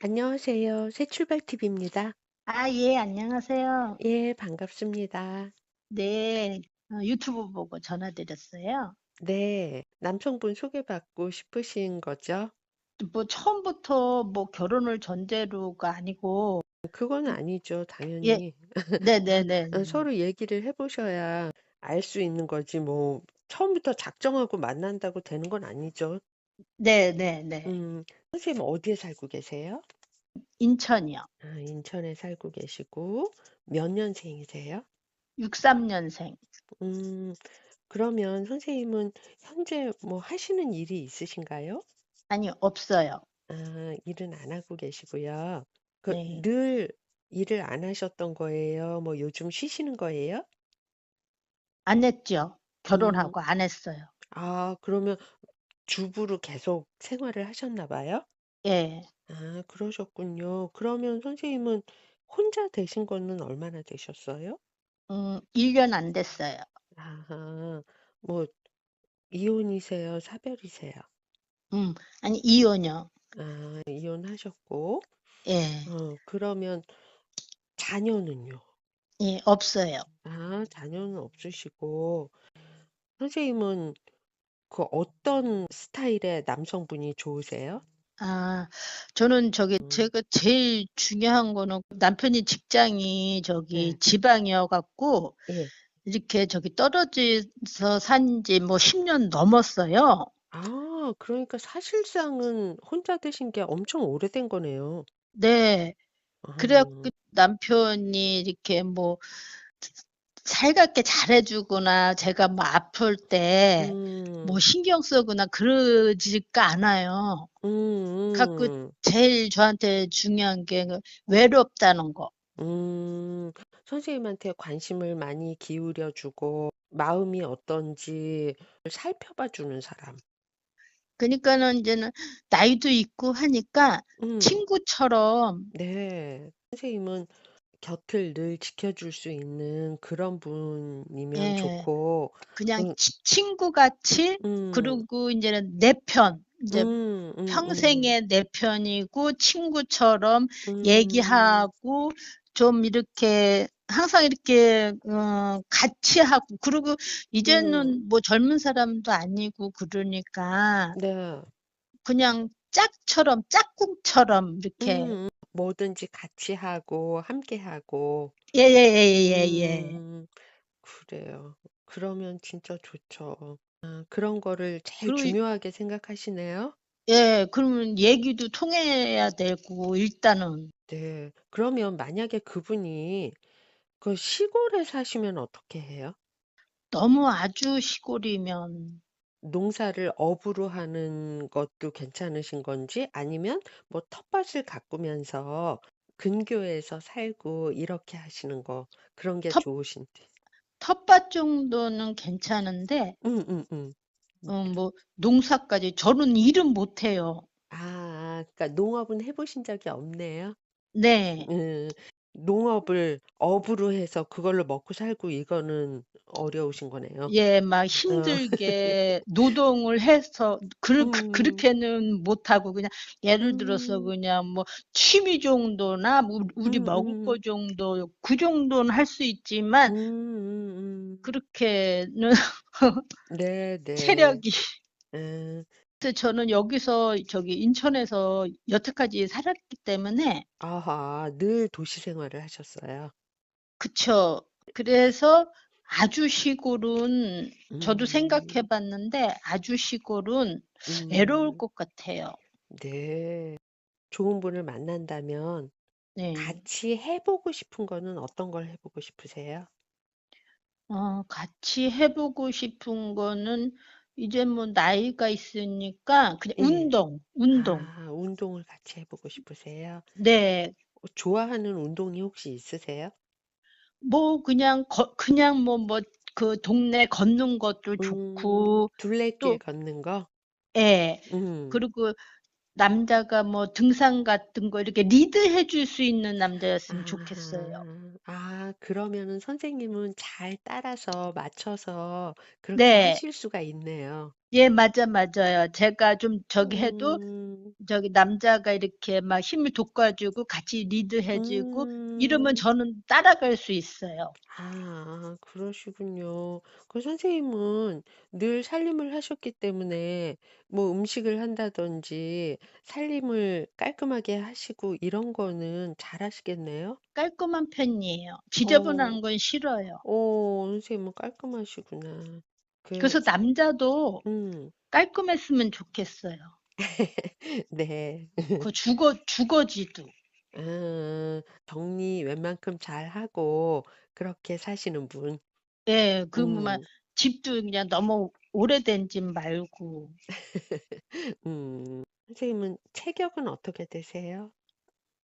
안녕하세요. 새 출발TV입니다. 아, 예, 안녕하세요. 예, 반갑습니다. 네, 어, 유튜브 보고 전화드렸어요. 네, 남성분 소개받고 싶으신 거죠? 뭐 처음부터 뭐 결혼을 전제로가 아니고 그건 음, 아니죠, 예, 당연히. 네네네. 어, 서로 얘기를 해보셔야 알 수 있는 거지, 뭐, 처음부터 작정하고 만난다고 되는 건 아니죠. 네네네. 음, 선생님 어디에 살고 계세요? 인천이요. 아, 인천에 살고 계시고, 몇 년생이세요? 63년생. 음, 그러면 선생님은 현재 뭐 하시는 일이 있으신가요? 아니, 없어요. 아, 일은 안 하고 계시고요. 그 네. 늘 일을 안 하셨던 거예요? 뭐 요즘 쉬시는 거예요? 안 했죠. 음, 결혼하고 안 했어요. 아, 그러면 주부로 계속 생활을 하셨나 봐요? 예. 아, 그러셨군요. 그러면 선생님은 혼자 되신 거는 얼마나 되셨어요? 음, 1 년 안 됐어요. 아하, 뭐 이혼이세요? 사별이세요? 음, 아니, 이혼요. 아, 이혼하셨고, 예. 어, 그러면 자녀는요? 예, 없어요. 아, 자녀는 없으시고, 선생님은 그 어떤 스타일의 남성분이 좋으세요? 아, 저는 저기 음, 제가 제일 중요한 거는 남편이 직장이 저기 네, 지방이어 갖고 예. 이렇게 저기 떨어져서 산 지 뭐 10년 넘었어요. 아, 그러니까 사실상은 혼자 되신 게 엄청 오래된 거네요. 네. 아, 그래 갖고 남편이 이렇게 뭐 살갑게 잘해주거나 제가 뭐 아플 때뭐 음, 신경 쓰거나 그러지가 않아요. 음, 갖고 음, 제일 저한테 중요한 게그 외롭다는 거. 음. 선생님한테 관심을 많이 기울여주고, 마음이 어떤지 살펴봐 주는 사람. 그러니까는 이제는 나이도 있고 하니까 음, 친구처럼 네. 선생님은 곁을 늘 지켜줄 수 있는 그런 분이면 예, 좋고, 그냥 음, 치- 친구같이 음, 그리고 이제는 내 편, 이제 음, 음, 음, 평생의 내 편이고 친구처럼 음, 얘기하고 좀 이렇게 항상 이렇게 어, 같이 하고 그리고 음, 이제는 뭐 젊은 사람도 아니고 그러니까 네. 그냥 짝처럼 짝꿍처럼 이렇게 음, 뭐든지 같이 하고, 함께 하고, 예예예예예 음, 그래요. 그러면 진짜 좋죠. 아, 그런 거를 제일 그리고 중요하게 생각하시네요. 예 그러면 얘기도 통해야 되고 일단은 네. 그러면 만약에 그분이 그 시골에 사시면 어떻게 해요? 너무 아주 시골이면 농사를 업으로 하는 것도 괜찮으신 건지 아니면 뭐 텃밭을 가꾸면서 근교에서 살고 이렇게 하시는 거 그런 게 텃, 좋으신지. 텃밭 정도는 괜찮은데 음, 음, 음. 어, 뭐 농사까지 저는 일은 못 해요. 아, 그러니까 농업은 해 보신 적이 없네요. 네. 음, 농업을 업으로 해서 그걸로 먹고 살고 이거는 어려우신 거네요. 예, 막 어, 힘들게 노동을 해서 그, 그- 음, 그렇게는 못 하고 그냥 예를 들어서 음, 그냥 뭐 취미 정도나 뭐 우리 음, 먹을 거 음, 정도 그 정도는 할 수 있지만 음, 음, 음. 그렇게는 네, 네. 체력이 음, 저는 여기서 저기 인천에서 여태까지 살았기 때문에 아하, 늘 도시 생활을 하셨어요. 그쵸. 그래서 아주 시골은 저도 생각해 음, 봤는데 아주 시골은 외로울 음, 것 같아요. 네. 좋은 분을 만난다면 네. 같이 해보고 싶은 거는 어떤 걸 해보고 싶으세요? 어, 같이 해보고 싶은 거는 이제 뭐 나이가 있으니까 그냥 예. 운동, 운동. 아, 운동을 같이 해보고 싶으세요? 네. 어, 좋아하는 운동이 혹시 있으세요? 뭐 그냥 거, 그냥 뭐 뭐 그 동네 걷는 것도 음, 좋고 둘레길 또 걷는 거? 예. 음, 그리고 남자가 뭐 등산 같은 거 이렇게 리드해 줄 수 있는 남자였으면 좋겠어요. 아하. 아, 그러면은 선생님은 잘 따라서 맞춰서 그렇게 네. 하실 수가 있네요. 예, 맞아, 맞아요. 제가 좀 저기 해도 음. 저기 남자가 이렇게 막 힘을 돋궈주고 같이 리드해 주고 이러면 음. 저는 따라갈 수 있어요. 아 그러시군요. 그 선생님은 늘 살림을 하셨기 때문에 뭐 음식을 한다든지 살림을 깔끔하게 하시고 이런 거는 잘하시겠네요? 깔끔한 편이에요. 어. 지저분한 건 싫어요. 어 선생님은 깔끔하시구나. 그 그래서 남자도 음. 깔끔했으면 좋겠어요. 네. 그 주거 주거지도. 아 정리 웬만큼 잘하고 그렇게 사시는 분. 예, 그뭐 음. 집도 그냥 너무 오래된 집 말고. 음. 선생님은 체격은 어떻게 되세요?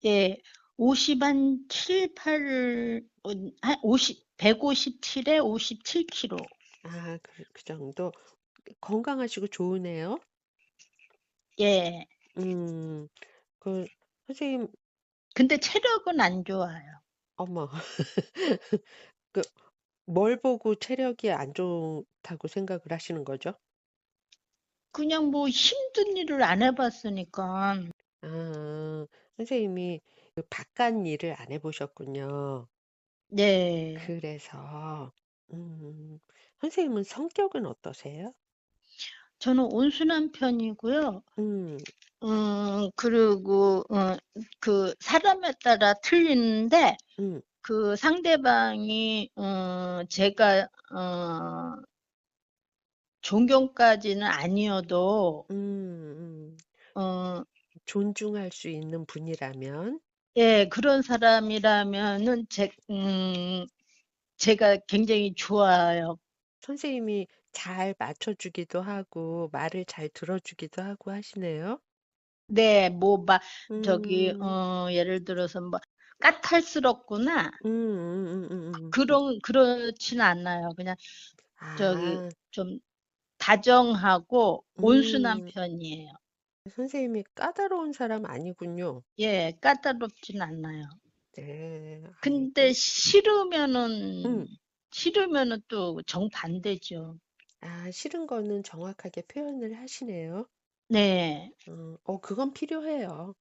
예, 50 한 7, 8, 어, 한 50, 157에 57 킬로. 아 그 그 정도? 건강하시고 좋으네요. 예. 음. 그 선생님 근데 체력은 안 좋아요. 어머. 그 뭘 보고 체력이 안 좋다고 생각을 하시는 거죠? 그냥 뭐 힘든 일을 안 해봤으니까. 아 선생님이 그 바깥 일을 안 해 보셨군요. 네. 그래서 음. 선생님은 성격은 어떠세요? 저는 온순한 편이고요. 음. 음, 그리고, 어, 그, 사람에 따라 틀리는데, 음. 그 상대방이, 어, 제가, 어, 존경까지는 아니어도, 음 음. 어, 존중할 수 있는 분이라면 예, 그런 사람이라면은 제, 음, 제가 굉장히 좋아요. 선생님이 잘 맞춰 주기도 하고 말을 잘 들어 주기도 하고 하시네요. 네, 뭐, 막, 저기, 음. 어, 예를 들어서 뭐, 까탈스럽구나. 음음음음음. 그런, 그렇진 않아요. 그냥, 저기, 아. 좀, 다정하고 온순한 음. 편이에요. 선생님이 까다로운 사람 아니군요. 예, 까다롭진 않아요. 네. 근데 싫으면은, 음. 싫으면은 또 정반대죠. 아 싫은 거는 정확하게 표현을 하시네요. 네, 어. 어 그건 필요해요.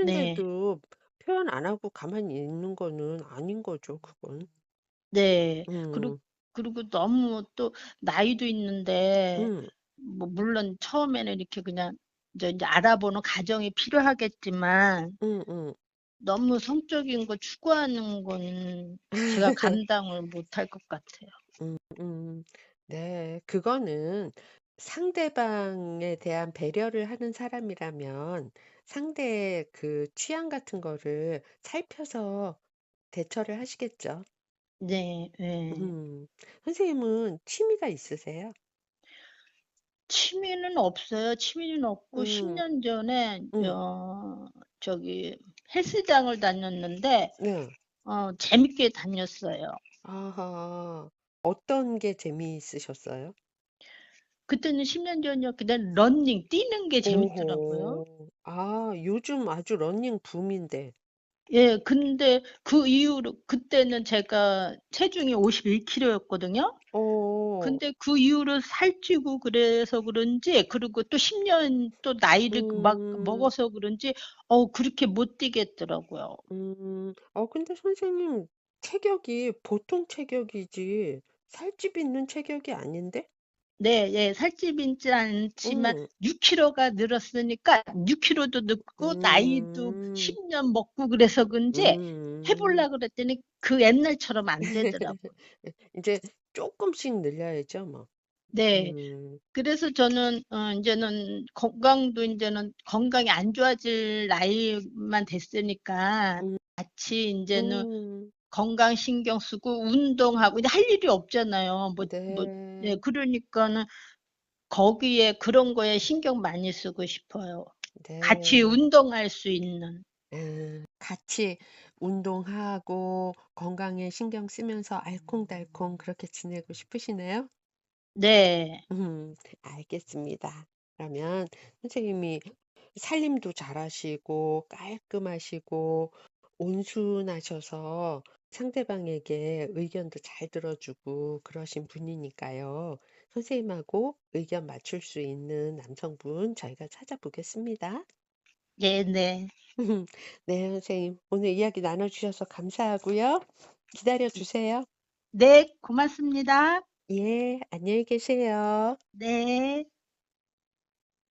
네, 싫은데도 표현 안 하고 가만히 있는 거는 아닌 거죠, 그건. 네. 그리고, 음. 그리고 너무 또 나이도 있는데, 음. 뭐, 물론 처음에는 이렇게 그냥, 이제 이제 알아보는 과정이 필요하겠지만, 음 음. 너무 성적인 거 추구하는 건 제가 감당을 못할 것 같아요. 음 음. 네. 그거는 상대방에 대한 배려를 하는 사람이라면 상대의 그 취향 같은 거를 살펴서 대처를 하시겠죠. 네, 예. 음. 선생님은 취미가 있으세요? 취미는 없어요. 취미는 없고 음. 10년 전에 음. 어 저기 헬스장을 다녔는데 네. 어 재밌게 다녔어요. 아하. 어떤 게 재미있으셨어요? 그때는 10년 전이었기 때문에 러닝 뛰는 게 재밌더라고요. 오호. 아 요즘 아주 러닝 붐인데. 예, 근데 그 이후로 그때는 제가 체중이 51 킬로였거든요. 어. 근데 그 이후로 살찌고 그래서 그런지 그리고 또 10년 또 나이를 막 음. 먹어서 그런지 어 그렇게 못 뛰겠더라고요. 음. 어 근데 선생님 체격이 보통 체격이지 살집 있는 체격이 아닌데? 네, 예, 살집 있지 않지만 음. 6 킬로가 늘었으니까 6 킬로도 늘고 나이도 음. 10년 먹고 그래서 그런지 해 음. 보려고 그랬더니 그 옛날처럼 안 되더라고요. 이제 쪼끔씩 늘려야죠 뭐. 네. 음. 그래서 저는 어 인제는 건강도 인제는 건강이 안 좋아질 나이만 됐으니까 음. 같이 인제는 음. 건강 신경 쓰고 운동하고 이제 할 일이 없잖아요. 뭐 뭐네 네. 그러니까는 거기에 그런 거에 신경 많이 쓰고 싶어요. 같이 네. 운동할 수 있는. 음. 같이 운동하고 건강에 신경 쓰면서 알콩달콩 그렇게 지내고 싶으시네요? 네. 음. 알겠습니다. 그러면 선생님이 살림도 잘하시고 깔끔하시고 온순하셔서 상대방에게 의견도 잘 들어주고 그러신 분이니까요. 선생님하고 의견 맞출 수 있는 남성분 저희가 찾아보겠습니다. 네 네. 네, 선생님. 오늘 이야기 나눠주셔서 감사하고요. 기다려 주세요. 네, 고맙습니다. 예, 안녕히 계세요. 네.